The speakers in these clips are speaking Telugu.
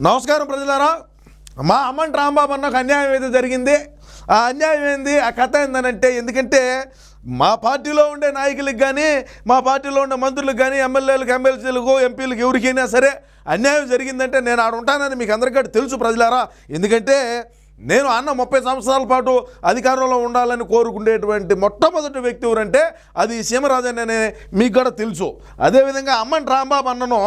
నమస్కారం ప్రజలారా. మా అమ్మంటి రాంబాబు అన్నకు అన్యాయం ఏదో జరిగింది. ఆ అన్యాయం ఏంది? ఆ కథ ఏందనంటే ఎందుకంటే మా పార్టీలో ఉండే నాయకులకు కానీ మా పార్టీలో ఉండే మంత్రులకు కానీ ఎమ్మెల్యేలకు ఎమ్మెల్సీలకు ఎంపీలకు ఎవరికైనా సరే అన్యాయం జరిగిందంటే నేను ఆడ ఉంటానని మీకు అందరికీ తెలుసు ప్రజలారా. ఎందుకంటే నేను అన్న ముప్పై సంవత్సరాల పాటు అధికారంలో ఉండాలని కోరుకునేటువంటి మొట్టమొదటి వ్యక్తి ఎవరంటే అది సీమరాజన్ అనే మీకు కూడా తెలుసు. అదేవిధంగా అమ్మని రాంబాబు అన్నను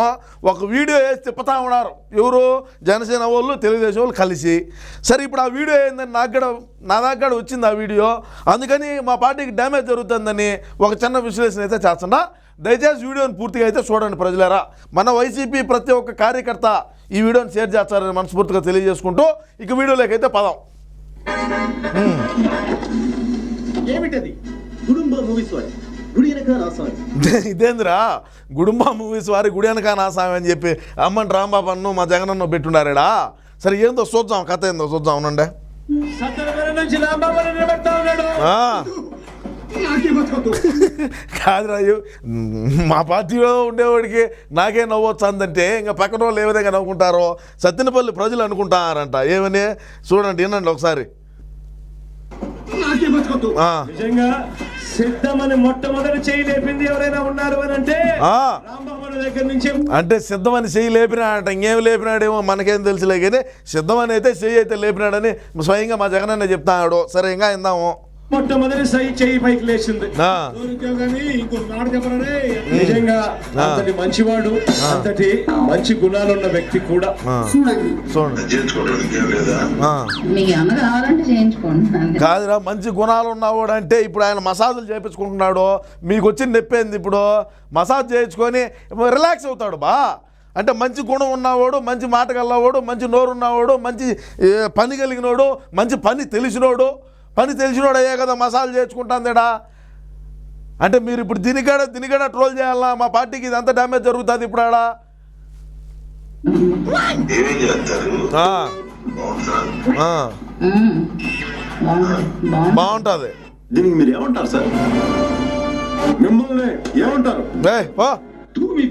ఒక వీడియో వేసి తిప్పుతా ఉన్నారు. ఎవరు? జనసేన వాళ్ళు తెలుగుదేశం వాళ్ళు కలిసి. సరే ఇప్పుడు ఆ వీడియో ఏందని నాకు కూడా నా దాకా వచ్చింది ఆ వీడియో. అందుకని మా పార్టీకి డ్యామేజ్ జరుగుతుందని ఒక చిన్న విశ్లేషణ అయితే చేస్తున్నా. దయచేసి వీడియోని పూర్తిగా అయితే చూడండి ప్రజలారా. మన వైసీపీ ప్రతి ఒక్క కార్యకర్త ఈ వీడియోని షేర్ చేస్తారని మనస్ఫూర్తిగా తెలియజేసుకుంటూ ఇక వీడియోలోకైతే పదం. ఏమిటది? కుటుంబ మూవీస్ వారి గుడి వెనక ఇదేందిరా? గుడుంబ మూవీస్ వారి గుడి వెనక నాసామి అని చెప్పి అమ్మని రాంబాబు అన్ను మా జగనన్ను పెట్టున్నారేడా సరే ఏందో చూద్దాం కథ ఏందో చూద్దాం అవునండి కాదురా ఇవ్- మా పార్టీలో ఉండేవాడికి నాకే నవ్వొచ్చిందంటే ఇంకా పక్కన వాళ్ళు ఏ విధంగా నవ్వుకుంటారో సత్తినపల్లి ప్రజలు అనుకుంటారంట. ఏమని? చూడండి వినండి ఒకసారి. నాకే బతకద్దు ఆ, నిజంగా సిద్ధమని మొట్టమొదటి చేయి లేపింది ఎవరైనా ఉన్నారు అని అంటే దగ్గర నుంచి అంటే సిద్ధమని చెయ్యి లేపినాడంట ఇంకేం లేపినాడేమో మనకేం తెలుసులే కానీ సిద్ధమని అయితే చెయ్యి అయితే లేపినాడని స్వయంగా మా జగనన్న చెప్తాడు. సరే ఇంకా ఇందాము మొట్టమొదటి సై చేయి పైకి లేచింది. ఆ, ఉద్యోగాన్ని ఇంకో మాట చెప్పరే నిజంగా అంతటి మంచివాడు అంతటి మంచి గుణాలున్న వ్యక్తి కూడా. కాదురా మంచి గుణాలు ఉన్నవాడు అంటే ఇప్పుడు ఆయన మసాజులు చేయించుకుంటున్నాడు మీకు వచ్చి నొప్పేంది ఇప్పుడు? మసాజ్ చేయించుకొని రిలాక్స్ అవుతాడు బా. అంటే మంచి గుణం ఉన్నవాడు మంచి మాట గల్లవాడు మంచి నోరు ఉన్నవాడు మంచి పని కలిగినోడు మంచి పని తెలిసినోడు పని తెలిసినోడు అయ్యే కదా మసాజ్ చేయించుకుంటాందేడా అంటే మీరు ఇప్పుడు దీనికాడ దీనికాడ ట్రోల్ చేయాలా? మా పార్టీకి ఇదంతా డ్యామేజ్ జరుగుతుంది ఇప్పుడు ఆడ? బాగుంటుంది. దీనికి మీరు ఏమంటారు సార్? మిమ్మల్ని ఏమంటారు?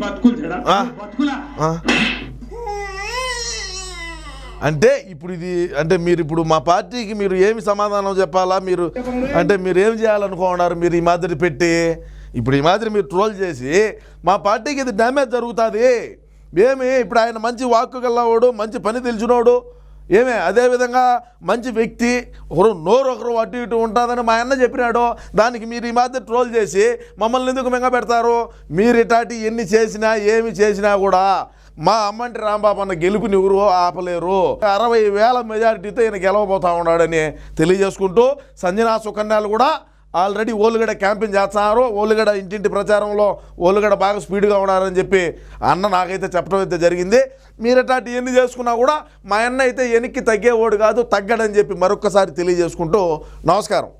బతుకులు. బతుకులా. అంటే ఇప్పుడు ఇది అంటే మీరు ఇప్పుడు మా పార్టీకి మీరు ఏమి సమాధానం చెప్పాలా? మీరు అంటే మీరు ఏం చేయాలనుకున్నారు? మీరు ఈ మాదిరి పెట్టి ఇప్పుడు ఈ మాదిరి మీరు ట్రోల్ చేసి మా పార్టీకి ఇది డ్యామేజ్ జరుగుతుంది. ఏమి? ఇప్పుడు ఆయన మంచి వాక్కు గల్లవాడు మంచి పని తెలిసినోడు ఏమే? అదేవిధంగా మంచి వ్యక్తి ఒకరు నోరు ఒకరు అటు ఇటు ఉంటుందని మా అన్న చెప్పినాడు. దానికి మీరు ఈ మధ్య ట్రోల్ చేసి మమ్మల్ని ఎందుకు మింగ పెడతారు మీరు ఇటాటి ఎన్ని చేసినా ఏమి చేసినా కూడా మా అమ్మంటి రాంబాబు అన్న గెలుపుని ఎవరు ఆపలేరు. అరవై వేల మెజారిటీతో ఈయన గెలవబోతా ఉన్నాడని తెలియజేసుకుంటూ సంజనా సుకన్యాలు కూడా ఆల్రెడీ ఓలుగడ క్యాంపెయిన్ చేస్తున్నారు. ఓలుగడ ఇంటింటి ప్రచారంలో ఓలుగడ బాగా స్పీడ్గా ఉన్నారని చెప్పి అన్న నాకైతే చెప్పడం అయితే జరిగింది. మీరటాటి ఎన్ని చేసుకున్నా కూడా మా అన్న అయితే వెనక్కి తగ్గేవాడు కాదు తగ్గడని చెప్పి మరొక్కసారి తెలియజేసుకుంటూ నమస్కారం.